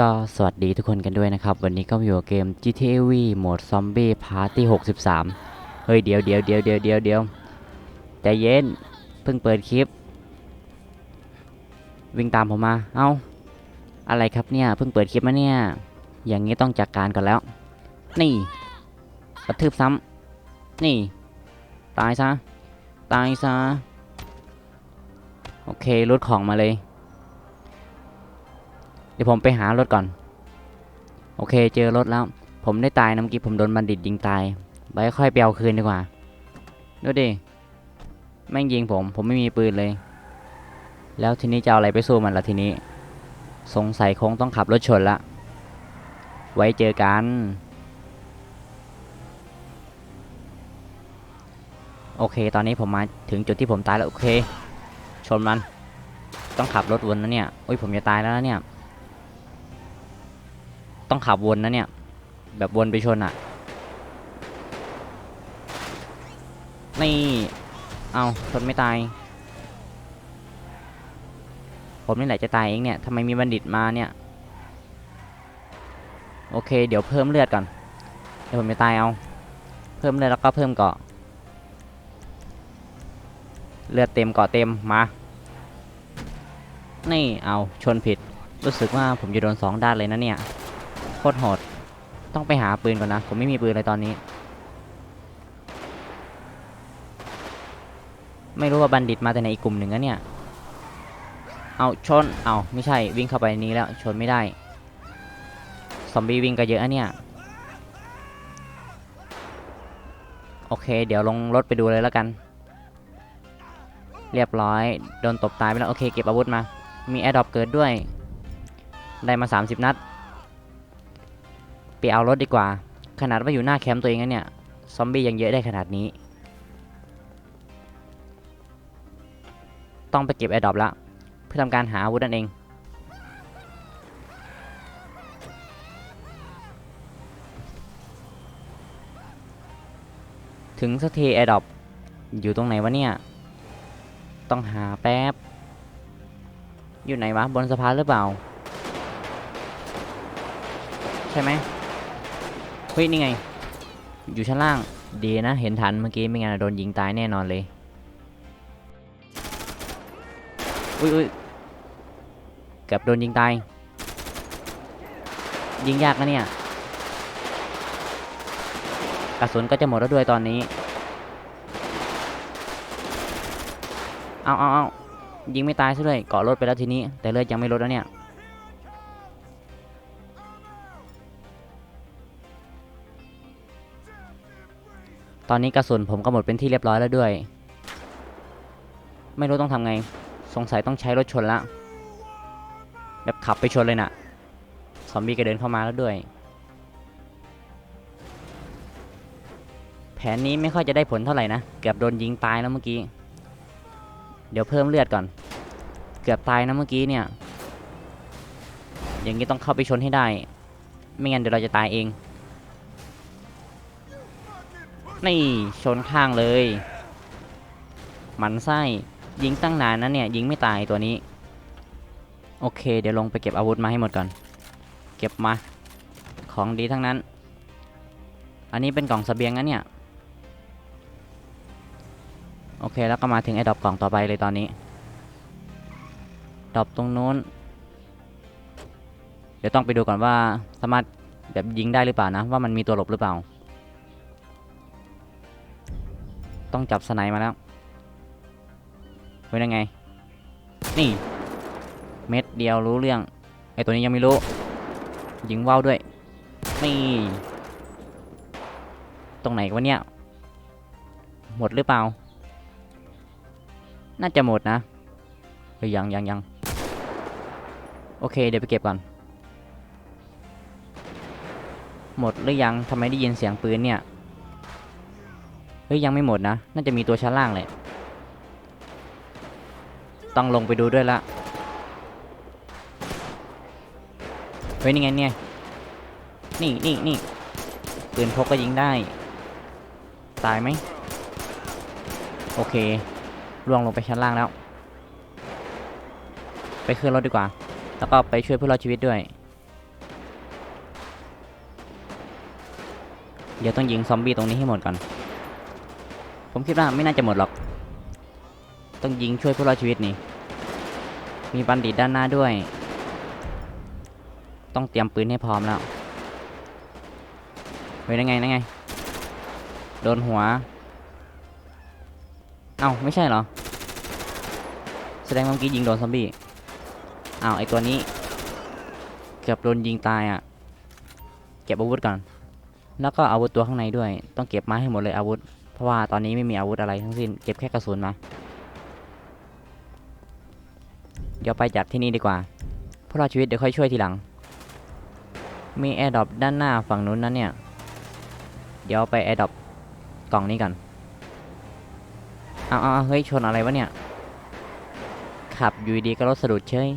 ก็สวัสดีทุกคนกันด้วยนะครับ วันนี้ก็อยู่กับเกม GTA V โหมด Zombie Party 63 เฮ้ย เดี๋ยวเดี๋ยวเดี๋ยวเดี๋ยวเดี๋ยวเดี๋ยวใจเย็น เพิ่งเปิดคลิป วิ่งตามผมมา เอ้า อะไรครับเนี่ย เพิ่งเปิดคลิปมาเนี่ย อย่างนี้ต้องจัดกการก่อนแล้ว นี่กระทืบซ้ำนี่ ตายซะ ตายซะ โอเครถของมาเลย ดี๋ยวผมไปหารถก่อน โอเคเจอรถแล้ว ผมได้ตายนะเมื่อกี้ผมโดนบัณฑิตยิงตายไว้ค่อยไปเอาคืนดีกว่าดูดิแม่งยิงผม ผมไม่มีปืนเลย แล้วทีนี้จะเอาอะไรไปสู้มันล่ะทีนี้ สงสัยคงต้องขับรถชนละ ไว้เจอกัน โอเค ตอนนี้ผมมาถึงจุดที่ผมตายแล้ว โอเค ชนมัน ต้องขับรถวนนะเนี่ย อุ้ยผมจะตายแล้วนะเนี่ย ต้องขับวนนะเนี่ย แบบวนไปชนอะ่ะ นี่ เอาชนไม่ตาย ผมนี่แหละจะตายเองเนี่ยทำไมมีบัณฑิตมาเนี่ย โอเค เดี๋ยวเพิ่มเลือดก่อน เดี๋ยวผมจะตายเอา เพิ่มเลือดแล้วก็เพิ่มเกาะ เลือดเต็มเกาะเต็ม มา นี่ เอา ชนผิด รู้สึกว่าผมจะโดนสองด้านเลยนะเนี่ย โคตรโหด ต้องไปหาปืนก่อนนะ ผมไม่มีปืนเลยตอนนี้ ไม่รู้ว่าบัณฑิตมาแต่ในอีกกลุ่มหนึ่งนะเนี่ย เอาชน เอาไม่ใช่วิ่งเข้าไปนนี้แล้วชนไม่ได้ ซอมบี้วิ่งก็เยอะอะเนี่ย โอเค เดี๋ยวลงรถไปดูเลยแล้วกัน เรียบร้อย โดนตบตายไปแล้ว โอเค เก็บอาวุธมา มีแอร์ดรอปเกิดด้วย ได้มา 30 นัด ไปเอารถดีกว่า ขนาดว่าอยู่หน้าแคมป์ตัวเองนะเนี่ย ซอมบี้ยังเยอะได้ขนาดนี้ ต้องไปเก็บแอร์ดรอปละ เพื่อทำการหาอาวุธนั่นเอง ถึงสักทีแอร์ดรอปอยู่ตรงไหนวะเนี่ย ต้องหาแป๊บ อยู่ไหนวะ บนสะพานหรือเปล่า ใช่ไหม เฮ้ยนี่ไง อยู่ชั้นล่าง ดีนะ เห็นทันเมื่อกี้ไม่งั้นโดนยิงตายแน่นอนเลยอุ้ยอุ้ยเกือบโดนยิงตาย ยิงยากนะเนี่ยกระสุนก็จะหมดแล้วด้วยตอนนี้ เอาเอาเอายิงไม่ตายซะเลยเกาะรถไปแล้วทีนี้ แต่เลือดยังไม่ลดแล้วเนี่ย ตอนนี้กระสุนผมก็หมดเป็นที่เรียบร้อยแล้วด้วย ไม่รู้ต้องทำไง สงสัยต้องใช้รถชนละ แบบขับไปชนเลยน่ะ ซอมบี้ก็เดินเข้ามาแล้วด้วย แผนนี้ไม่ค่อยจะได้ผลเท่าไหร่นะ เกือบโดนยิงตายแล้วเมื่อกี้ เดี๋ยวเพิ่มเลือดก่อน เกือบตายนะเมื่อกี้เนี่ย อย่างนี้ต้องเข้าไปชนให้ได้ ไม่งั้นเดี๋ยวเราจะตายเอง นี่ชนข้างเลยหมันไส้ยิงตั้งนานนะเนี่ย ยิงไม่ตายตัวนี้ โอเค เดี๋ยวลงไปเก็บอาวุธมาให้หมดก่อน เก็บมา ของดีทั้งนั้น อันนี้เป็นกล่องเสบียงนะเนี่ย โอเค แล้วก็มาถึงไอ้ดรอปกล่องต่อไปเลยตอนนี้ดรอปตรงนู้น เดี๋ยวต้องไปดูก่อนว่าสามารถแบบยิงได้หรือเปล่านะ ว่ามันมีตัวหลบหรือเปล่า ต้องจับสไนมาแล้วเฮ้ยยังไง นี่ เม็ดเดียวรู้เรื่อง ไอตัวนี้ยังไม่รู้ ยิงว่าวด้วย นี่ ตรงไหนวะเนี่ย หมดหรือเปล่า น่าจะหมดนะเฮ้ยยังยังยังโอเค เดี๋ยวไปเก็บก่อน หมดหรือยังทำไมได้ยินเสียงปืนเนี่ย ฮ้ยยังไม่หมดนะ น่าจะมีตัวชั้นล่างเลย ต้องลงไปดูด้วยละ เฮ้ยนี่ไงเนี่ย นี่นี่นี่ปืนพกก็ยิงได้ ตายไหม โอเค ล่วงลงไปชั้นล่างแล้ว ไปขึ้นรถดีกว่า แล้วก็ไปช่วยผู้รอดชีวิตด้วย เดี๋ยวต้องยิงซอมบี้ตรงนี้ให้หมดก่อน ผมคิดว่าไม่น่าจะหมดหรอก ต้องยิงช่วยผู้รอดชีวิตนี่ มีบัณฑิตด้านหน้าด้วย ต้องเตรียมปืนให้พร้อมแล้ว เฮ้ยนั่นไงนั่นไง โดนหัว เอ้าไม่ใช่เหรอ แสดงว่าเมื่อกี้ยิงโดนซอมบี้อ้าวไอตัวนี้ เกือบโดนยิงตายอะ เก็บอาวุธก่อน แล้วก็อาวุธตัวข้างในด้วย ต้องเก็บมาให้หมดเลยอาวุธ ราะว่าตอนนี้ไม่มีอาวุธอะไรทั้งสิ้น เก็บแค่กระสุนมา เดี๋ยวไปจากที่นี่ดีกว่า พวกเราชีวิตเดี๋ยวค่อยช่วยทีหลัง มีแอร์ดรอปด้านหน้าฝั่งนู้นนั้นเนี่ย เดี๋ยวไปแอร์ดรอปกล่องนี้กันเอาเอาเอาเฮ้ยชนอะไรวะเนี่ย ขับอยู่ดีก็รถสะดุดเฉย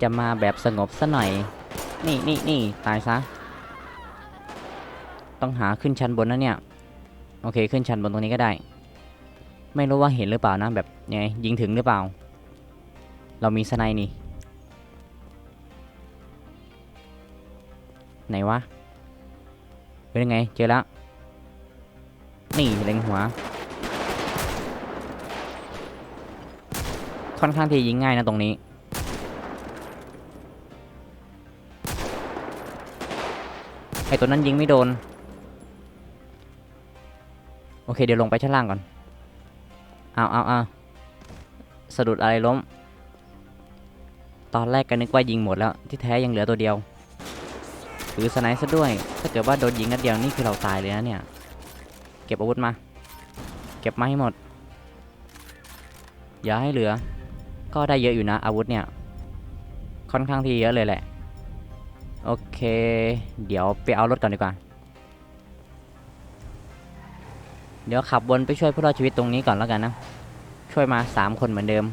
จะมาแบบสงบซะหน่อย นี่นี่นี่ตายซะ ต้องหาขึ้นชั้นบนนะเนี่ย โอเคขึ้นชั้นบนตรงนี้ก็ได้ ไม่รู้ว่าเห็นหรือเปล่านะแบบไงยิงถึงหรือเปล่า เรามีสไนนี่ไหนวะเป็นยังไงเจอแล้วนี่เล็งหัว ค่อนข้างที่ยิงง่ายนะตรงนี้ไอตัวนั้นยิงไม่โดน อเคเดี๋ยวลงไปชั้นล่างก่อนเอาเอาเอาสะดุดอะไรล้ม ตอนแรกก็นึกว่ายิงหมดแล้วที่แท้ยังเหลือตัวเดียวถือสไนซ์ซะด้วย ถ้าเกิดว่าโดนยิงนัดเดียวนี่คือเราตายเลยนะเนี่ย เก็บอาวุธมา เก็บมาให้หมด อย่าให้เหลือ ก็ได้เยอะอยู่นะ อาวุธเนี่ย ค่อนข้างที่เยอะเลยแหละ โอเค เดี๋ยวไปเอารถก่อนดีกว่า เดี๋ยวขับวนไปช่วยผู้รอดชีวิตตรงนี้ก่อนแล้วกันนะ ช่วยมา 3 คนเหมือนเดิม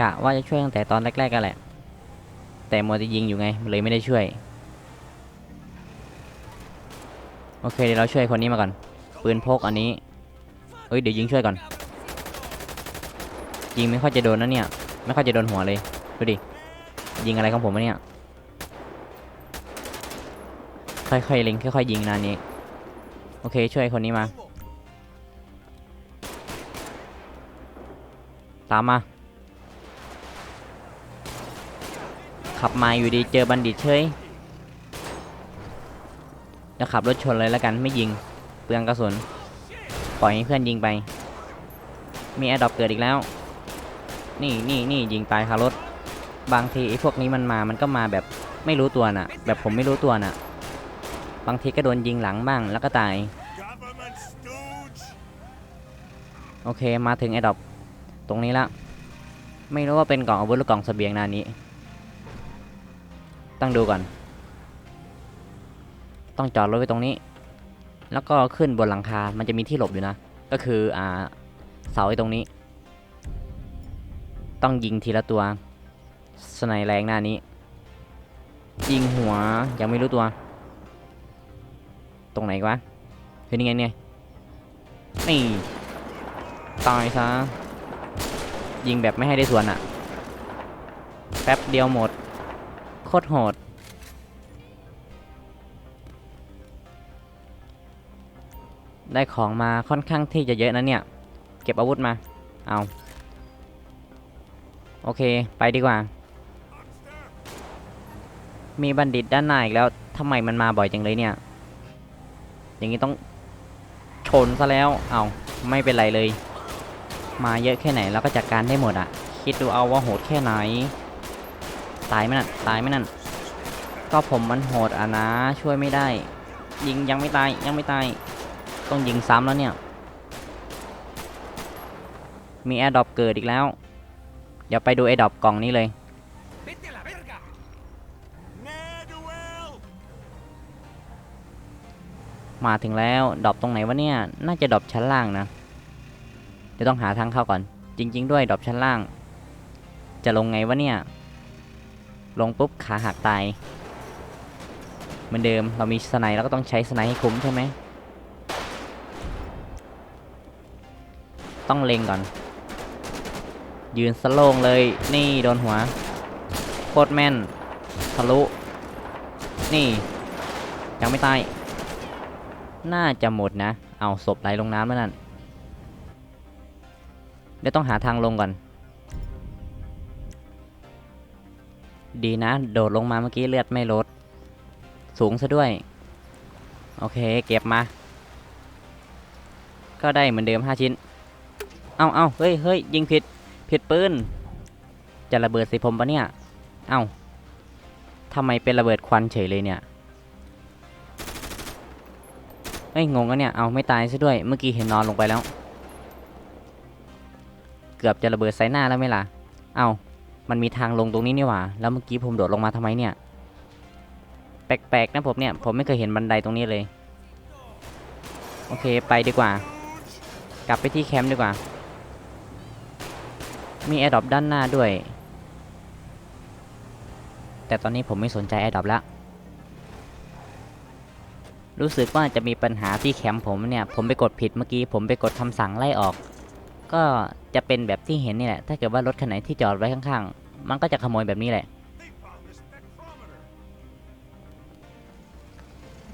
กะว่าจะช่วยตั้งแต่ตอนแรกๆกันแหละ แต่มัวจะยิงอยู่ไง เลยไม่ได้ช่วย โอเคเดี๋ยวเราช่วยคนนี้มาก่อน ปืนพกอันนี้ เอ้ยเดี๋ยวยิงช่วยก่อน ยิงไม่ค่อยจะโดนนะเนี่ย ไม่ค่อยจะโดนหัวเลย ดูดิ ยิงอะไรของผมวะเนี่ย ค่อยๆเล็งค่อยๆยิงนานนี้ อเคช่วยคนนี้มา ตามมา ขับมาอยู่ดีเจอบัณฑิตเฉยจะขับรถชนเลยแล้วกันไม่ยิง เปลืองกระสุน ปล่อยให้เพื่อนยิงไป มีแอร์ดอปเกิดอีกแล้ว นี่นี่นี่ยิงตายคารถ บางทีไอ้พวกนี้มันมา มันก็มาแบบไม่รู้ตัวน่ะ แบบผมไม่รู้ตัวน่ะ บางทีก็โดนยิงหลังบ้างแล้วก็ตาย Government stooge! โอเคมาถึงไอ้ดอกตรงนี้ละ ไม่รู้ว่าเป็นกล่องอาวุธหรือกล่องเสบียงนานี้ ต้องดูก่อน ต้องจอดรถไว้ตรงนี้ แล้วก็ขึ้นบนหลังคา มันจะมีที่หลบอยู่นะ ก็คืออ่าเสาไอ้ตรงนี้ ต้องยิงทีละตัวสไนแรงหน้านี้ ยิงหัวยังไม่รู้ตัว ตรงไหนวะเฮ้ยนี่ไงเนี่ยนี่ตายซะยิงแบบไม่ให้ได้ส่วนอะ่ะแป๊บเดียวหมด โคตรโหด ได้ของมาค่อนข้างที่จะเยอะนะเนี่ย เก็บอาวุธมา เอา โอเค ไปดีกว่า มีบัณฑิตด้านหน้าอีกแล้วทำไมมันมาบ่อยจังเลยเนี่ย อย่างนี้ต้องชนซะแล้ว เอาไม่เป็นไรเลย มาเยอะแค่ไหนเราก็จัดการได้หมดอะคิดดูเอาว่าโหดแค่ไหน ตายไหมนั่น ตายไหมนั่น ก็ผมมันโหดอะนะ ช่วยไม่ได้ ยิงยังไม่ตาย ยังไม่ตาย ต้องยิงซ้ำแล้วเนี่ย มีแอร์ดรอปเกิดอีกแล้ว เดี๋ยวไปดูแอร์ดรอปกล่องนี้เลย มาถึงแล้วดรอปตรงไหนวะเนี่ย น่าจะดรอปชั้นล่างนะ เดี๋ยวต้องหาทางเข้าก่อน จริง ๆ ด้วยดรอปชั้นล่าง จะลงไงวะเนี่ย ลงปุ๊บขาหักตาย เหมือนเดิมเรามีสไนด์เราก็ต้องใช้สไนให้คุ้มใช่ไหม ต้องเล็งก่อน ยืนสโลงเลย นี่โดนหัว โคตรแม่น ทะลุ นี่ยังไม่ตาย น่าจะหมดนะ เอาศพไหลลงน้ำแล้วนั่น เดี๋ยวต้องหาทางลงก่อน ดีนะ โดดลงมาเมื่อกี้เลือดไม่ลด สูงซะด้วย โอเค เก็บมา ก็ได้เหมือนเดิม 5 ชิ้น เอาเอาเฮ้ยเฮ้ยยิงผิด ผิดปืน จะระเบิดส่ผมปะเนี่ย เอาทำไมเป็นระเบิดควันเฉยเลยเนี่ย เฮ้ยงงกันเนี่ย เอาไม่ตายซะด้วย เมื่อกี้เห็นนอนลงไปแล้ว เกือบจะระเบิดใส่หน้าแล้วไหมล่ะ เอามันมีทางลงตรงนี้นี่หว่า แล้วเมื่อกี้ผมโดดลงมาทำไมเนี่ย แปลกๆนะผมเนี่ย ผมไม่เคยเห็นบันไดตรงนี้เลย โอเคไปดีกว่า กลับไปที่แคมป์ดีกว่า มีแอร์ดรอปด้านหน้าด้วย แต่ตอนนี้ผมไม่สนใจแอร์ดรอปแล้ว รู้สึกว่าจะมีปัญหาที่แคมป์ผมเนี่ย ผมไปกดผิดเมื่อกี้ ผมไปกดคำสั่งไล่ออก ก็จะเป็นแบบที่เห็นนี่แหละ ถ้าเกิดว่ารถคันไหนที่จอดไว้ข้างๆ มันก็จะขโมยแบบนี้แหละ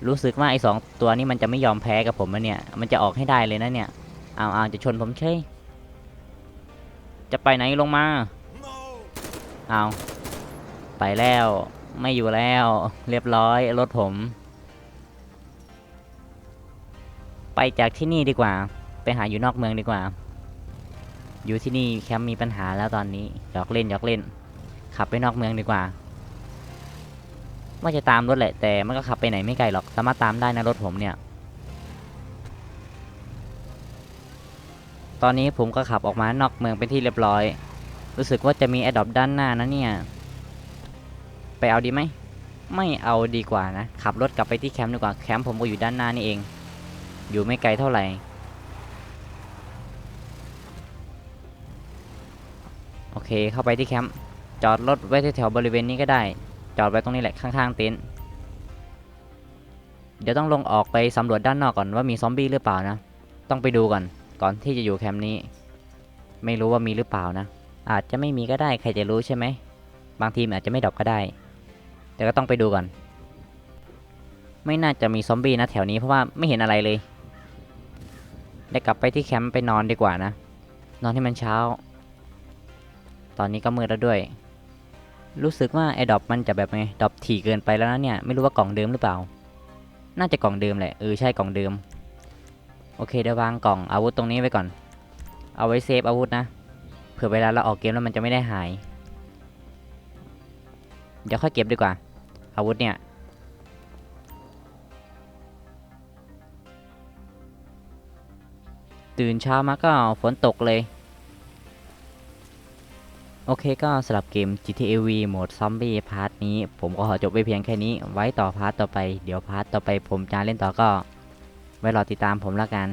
รู้สึกว่าไอ้สองตัวนี้มันจะไม่ยอมแพ้กับผมนะเนี่ย มันจะออกให้ได้เลยนะเนี่ย เอาเอาจะชนผมเฉยจะไปไหนลงมา เอาไปแล้ว ไม่อยู่แล้ว เรียบร้อยรถผม ไปจากที่นี่ดีกว่า ไปหาอยู่นอกเมืองดีกว่า อยู่ที่นี่แคมป์มีปัญหาแล้วตอนนี้หยอกเล่นหยอกเล่น ขับไปนอกเมืองดีกว่าว่าจะตามรถแหละ แต่มันก็ขับไปไหนไม่ไกลหรอก สามารถตามได้นะรถผมเนี่ย ตอนนี้ผมก็ขับออกมานอกเมืองเป็นที่เรียบร้อย รู้สึกว่าจะมีแอดดอปด้านหน้านะเนี่ย ไปเอาดีไหม ไม่เอาดีกว่านะ ขับรถกลับไปที่แคมป์ดีกว่า แคมป์ผมก็อยู่ด้านหน้านี่เอง อยู่ไม่ไกลเท่าไหร่ โอเคเข้าไปที่แคมป์ จอดรถไว้แถวบริเวณนี้ก็ได้ จอดไว้ตรงนี้แหละข้างๆเต็นท์ เดี๋ยวต้องลงออกไปสำรวจด้านนอกก่อนว่ามีซอมบี้หรือเปล่านะ ต้องไปดูก่อนก่อนที่จะอยู่แคมป์นี้ ไม่รู้ว่ามีหรือเปล่านะ อาจจะไม่มีก็ได้ใครจะรู้ใช่ไหม บางทีมอาจจะไม่ดรอปก็ได้ แต่ก็ต้องไปดูก่อนไม่น่าจะมีซอมบี้นะแถวนี้เพราะว่าไม่เห็นอะไรเลย ได้กลับไปที่แคมป์ไปนอนดีกว่านะ นอนให้มันเช้า ตอนนี้ก็มืดแล้วด้วย รู้สึกว่าไอ้ดอปมันจะแบบไงดอปถี่เกินไปแล้วนะเนี่ย ไม่รู้ว่ากล่องเดิมหรือเปล่า น่าจะกล่องเดิมแหละ เออใช่กล่องเดิม โอเคเดี๋ยววางกล่องอาวุธตรงนี้ไว้ก่อน เอาไว้เซฟอาวุธนะ เผื่อเวลาเราออกเกมแล้วมันจะไม่ได้หาย เดี๋ยวค่อยเก็บดีกว่า อาวุธเนี่ย ตื่นเช้ามาก็ฝนตกเลย โอเคก็สำหรับเกม GTA V โหมดซอมบี้พาร์ทนี้ ผมก็ขอจบไปเพียงแค่นี้ ไว้ต่อพาร์ทต่อไป เดี๋ยวพาร์ทต่อไปผมจะเล่นต่อก็ ไว้รอติดตามผมแล้วกัน